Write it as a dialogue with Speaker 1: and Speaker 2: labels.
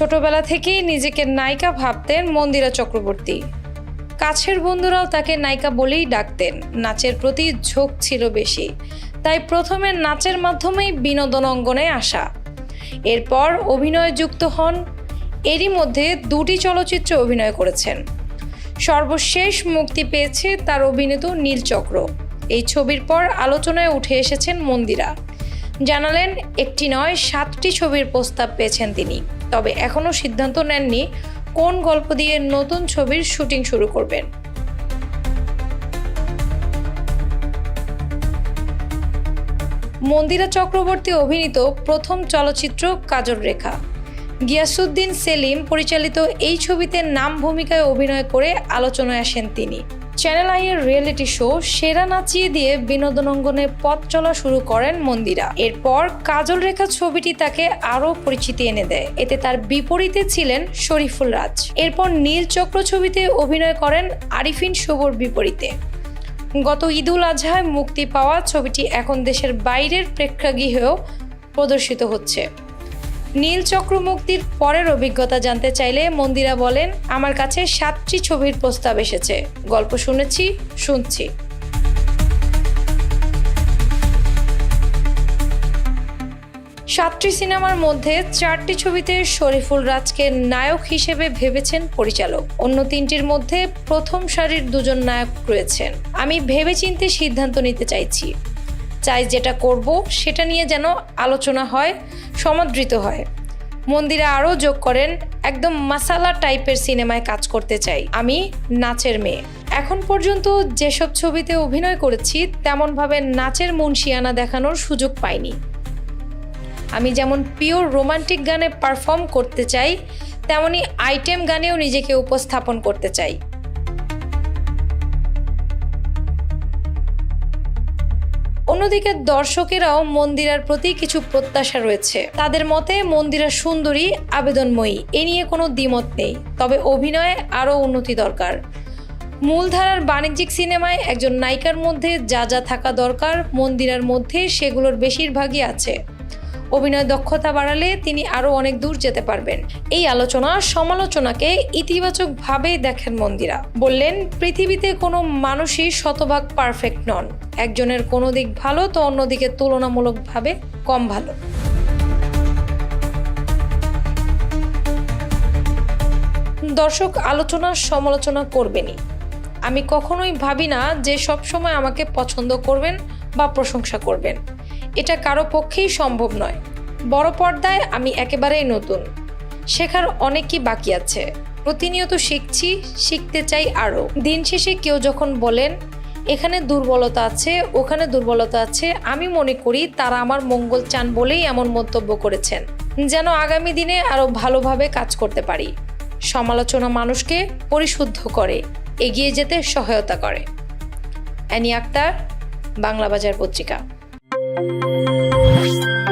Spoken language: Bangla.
Speaker 1: ছোটবেলা থেকেই নিজেকে নায়িকা ভাবতেন মন্দিরা চক্রবর্তী। কাছের বন্ধুরাও তাকে নায়িকা বলেই ডাকতেন। নাচের প্রতি ঝোঁক ছিল বেশি। তাই প্রথমে নাচের মাধ্যমেই বিনোদন অঙ্গনে আসা। এরপর অভিনয়ে যুক্ত হন। এরই মধ্যে দুটি চলচ্চিত্রে অভিনয় করেছেন। সর্বশেষ মুক্তি পেয়েছে তার অভিনীত নীলচক্র এই ছবির পর আলোচনায় উঠে এসেছেন মন্দিরা। জানালেন, একটি নয়, সাতটি ছবির প্রস্তাব পেয়েছেন তিনি। তবে এখনও সিদ্ধান্ত নেননি কোন গল্প দিয়ে নতুন ছবির শুটিং শুরু করবেন। মন্দিরা চক্রবর্তী অভিনীত প্রথম চলচ্চিত্র কাজল রেখা। গিয়াসুদ্দিন সেলিম পরিচালিত এই ছবিতে নাম ভূমিকায় অভিনয় করে আলোচনায় আসেন তিনি। চ্যানেল আইয়ের রিয়েলিটি শো সেরা নাচিয়ে দিয়ে বিনোদন অঙ্গনে পথ চলা শুরু করেন মন্দিরা। এরপর কাজল রেখা ছবিটি তাকে আরও পরিচিতি এনে দেয়। এতে তার বিপরীতে ছিলেন শরীফুল রাজ। এরপর নীল চক্র ছবিতে অভিনয় করেন আরিফিন শুভর বিপরীতে। গত ঈদুল আজহায় মুক্তি পাওয়া ছবিটি এখন দেশের বাইরের প্রেক্ষাগৃহেও প্রদর্শিত হচ্ছে। নীল চক্র মুক্তির পরের অভিজ্ঞতা জানতে চাইলে মন্দিরা বলেন, আমার কাছে সাতটি ছবির প্রস্তাব এসেছে। গল্প শুনেছি, শুনছি। সাতটি সিনেমার মধ্যে চারটি ছবিতে শরীফুল রাজকে নায়ক হিসেবে ভেবেছেন পরিচালক। অন্য তিনটির মধ্যে প্রথম সারির দুজন নায়ক রয়েছেন। আমি ভেবেচিন্তে সিদ্ধান্ত নিতে চাইছি। চাই যেটা করব, সেটা নিয়ে যেন আলোচনা হয়, সমাদৃত হয়। মন্দিরে আরও যোগ করেন, একদম মাসালা টাইপের সিনেমায় কাজ করতে চাই। আমি নাচের মেয়ে। এখন পর্যন্ত যেসব ছবিতে অভিনয় করেছি, তেমনভাবে নাচের মুন্সিয়ানা দেখানোর সুযোগ পাইনি। আমি যেমন পিওর রোমান্টিক গানে পারফর্ম করতে চাই, তেমনি আইটেম গানেও নিজেকে উপস্থাপন করতে চাই। অন্যদিকে দর্শকেরাও মন্দিরার প্রতি কিছু প্রত্যাশা রয়েছে। তাদের মতে মন্দিরা সুন্দরী, আবেদনময়ী, এ নিয়ে কোনো দ্বিমত নেই, তবে অভিনয়ে আরও উন্নতি দরকার। মূলধারার বাণিজ্যিক সিনেমায় একজন নায়িকার মধ্যে যা যা থাকা দরকার, মন্দিরার মধ্যে সেগুলোর বেশিরভাগই আছে। অভিনয় দক্ষতা বাড়ালে তিনি আরও অনেক দূর যেতে পারবেন। এই আলোচনা সমালোচনাকে ইতিবাচকভাবেই দেখেন মন্দিরা। বললেন, পৃথিবীতে কোনো মানুষই শতভাগ পারফেক্ট নন। একজনের কোনো দিক ভালো তো অন্যদিকে তুলনামূলকভাবে কম ভালো। দর্শক, আলোচনা সমালোচনা করবেনই। আমি কখনোই ভাবি না যে সবসময় আমাকে পছন্দ করবেন বা প্রশংসা করবেন। এটা কারও পক্ষেই সম্ভব নয়। বড় পর্দায় আমি একেবারেই নতুন। শেখার অনেকই বাকি আছে। প্রতিনিয়ত শিখছি, শিখতে চাই আরও। দিন শেষে কেউ যখন বলেন, এখানে দুর্বলতা আছে, ওখানে দুর্বলতা আছে, আমি মনে করি তারা আমার মঙ্গল চান বলেই এমন মন্তব্য করেছেন। যেন আগামী দিনে আরও ভালোভাবে কাজ করতে পারি। সমালোচনা মানুষকে পরিশুদ্ধ করে, এগিয়ে যেতে সহায়তা করে। অ্যানি আক্তার বাংলা বাজার পত্রিকা। Música